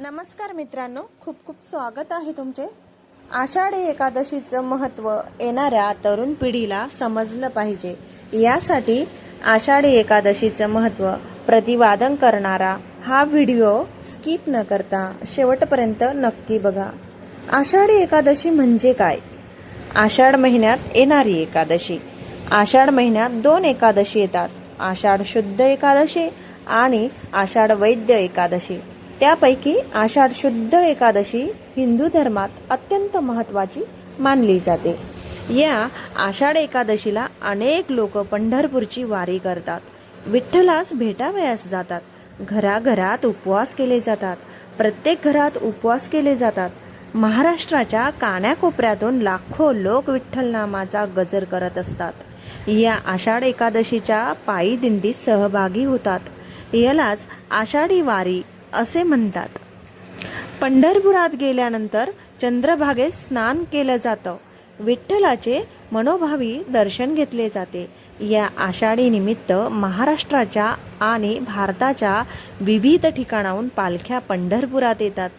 नमस्कार मित्रांनो खूप खूप स्वागत आहे तुमचे. आषाढी एकादशीचं महत्त्व येणाऱ्या तरुण पिढीला समजलं पाहिजे. यासाठी आषाढी एकादशीचं महत्त्व प्रतिवादन करणारा हा व्हिडिओ स्किप न करता शेवटपर्यंत नक्की बघा. आषाढी एकादशी म्हणजे काय? आषाढ महिन्यात येणारी एकादशी. आषाढ महिन्यात दोन एकादशी येतात. आषाढ शुद्ध एकादशी आणि आषाढ वैद्य एकादशी. त्यापैकी आषाढ शुद्ध एकादशी हिंदू धर्मात अत्यंत महत्त्वाची मानली जाते. या आषाढ एकादशीला अनेक लोक पंढरपूरची वारी करतात. विठ्ठलास भेटावयास जातात. घराघरात उपवास केले जातात. प्रत्येक घरात उपवास केले जातात. महाराष्ट्राच्या कानाकोपऱ्यातून लाखो लोक विठ्ठल नामाचा गजर करत असतात. या आषाढ एकादशीच्या पायी दिंडीत सहभागी होतात. यालाच आषाढी वारी असे म्हणतात. पंढरपुरात गेल्यानंतर चंद्रभागेत स्नान केलं जातं. विठ्ठलाचे मनोभावी दर्शन घेतले जाते. या आषाढी निमित्त महाराष्ट्राच्या आणि भारताच्या विविध ठिकाणाहून पालख्या पंढरपुरात येतात.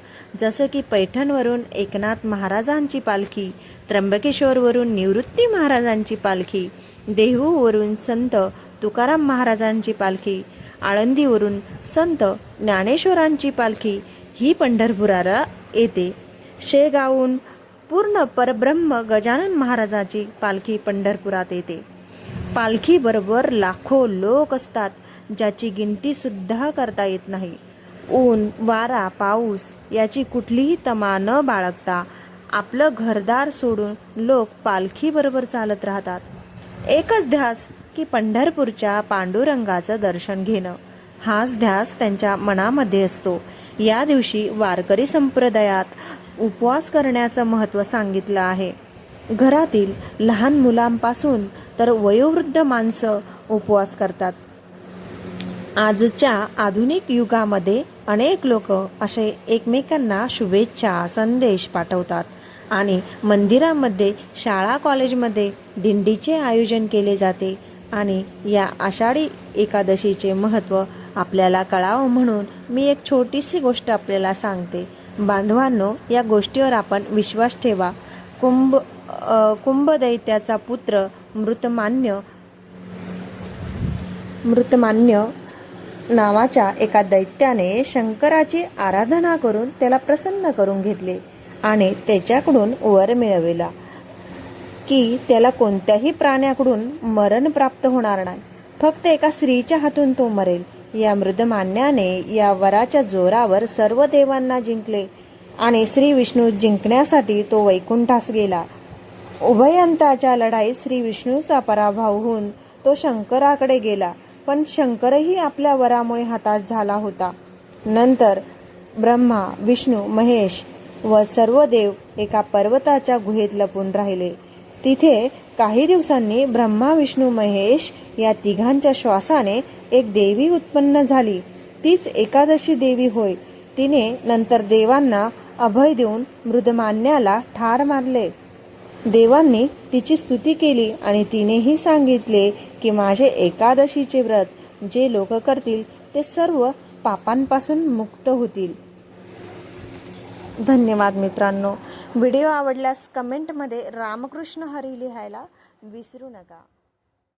जसं की पैठणवरून एकनाथ महाराजांची पालखी त्र्यंबकेश्वरवरून निवृत्ती महाराजांची पालखी देहूवरून संत तुकाराम महाराजांची पालखी आळंदीवरून संत ज्ञानेश्वरांची पालखी ही पंढरपुराला येते. शेगावहून पूर्ण परब्रह्म गजानन महाराजाची पालखी पंढरपुरात येते. पालखीबरोबर लाखो लोक असतात ज्याची गिनतीसुद्धा करता येत नाही. ऊन वारा पाऊस याची कुठलीही तमा न बाळगता आपलं घरदार सोडून लोक पालखीबरोबर चालत राहतात. एकच ध्यास की पंढरपूरच्या पांडुरंगाचं दर्शन घेणं. हाच ध्यास त्यांच्या मनामध्ये असतो. या दिवशी वारकरी संप्रदायात उपवास करण्याचं महत्त्व सांगितलं आहे. घरातील लहान मुलांपासून तर वयोवृद्ध माणसं उपवास करतात. आजच्या आधुनिक युगामध्ये अनेक लोक असे एकमेकांना शुभेच्छा संदेश पाठवतात. आणि मंदिरामध्ये शाळा कॉलेजमध्ये दिंडीचे आयोजन केले जाते. आणि या आषाढी एकादशीचे महत्त्व आपल्याला कळावं म्हणून मी एक छोटीशी गोष्ट आपल्याला सांगते. बांधवांनो या गोष्टीवर आपण विश्वास ठेवा. कुंभ कुंभदैत्याचा पुत्र मृतमान्य मृतमान्य नावाच्या एका दैत्याने शंकराची आराधना करून त्याला प्रसन्न करून घेतले आणि त्याच्याकडून वर मिळविला. की त्याला कोणत्याही प्राण्याकडून मरण प्राप्त होणार नाही. फक्त एका स्त्रीच्या हातून तो मरेल. या मृदमान्याने या वराच्या जोरावर सर्व देवांना जिंकले आणि श्री विष्णू जिंकण्यासाठी तो वैकुंठास गेला. उभयंताच्या लढाईत श्री विष्णूचा पराभव होऊन तो शंकराकडे गेला. पण शंकरही आपल्या वरामुळे हताश झाला होता. नंतर ब्रह्मा विष्णू महेश व सर्व देव एका पर्वताच्या गुहेत लपून राहिले. तिथे काही दिवसांनी ब्रह्मा विष्णू महेश या तिघांच्या श्वासाने एक देवी उत्पन्न झाली. तीच एकादशी देवी होय. तिने नंतर देवांना अभय देऊन मृदमान्याला ठार मारले. देवांनी तिची स्तुती केली आणि तिनेही सांगितले की माझे एकादशीचे व्रत जे लोक करतील ते सर्व पापांपासून मुक्त होतील. धन्यवाद मित्रांनो. व्हिडिओ आवडल्यास कमेंटमध्ये रामकृष्ण हरी लिहायला विसरू नका.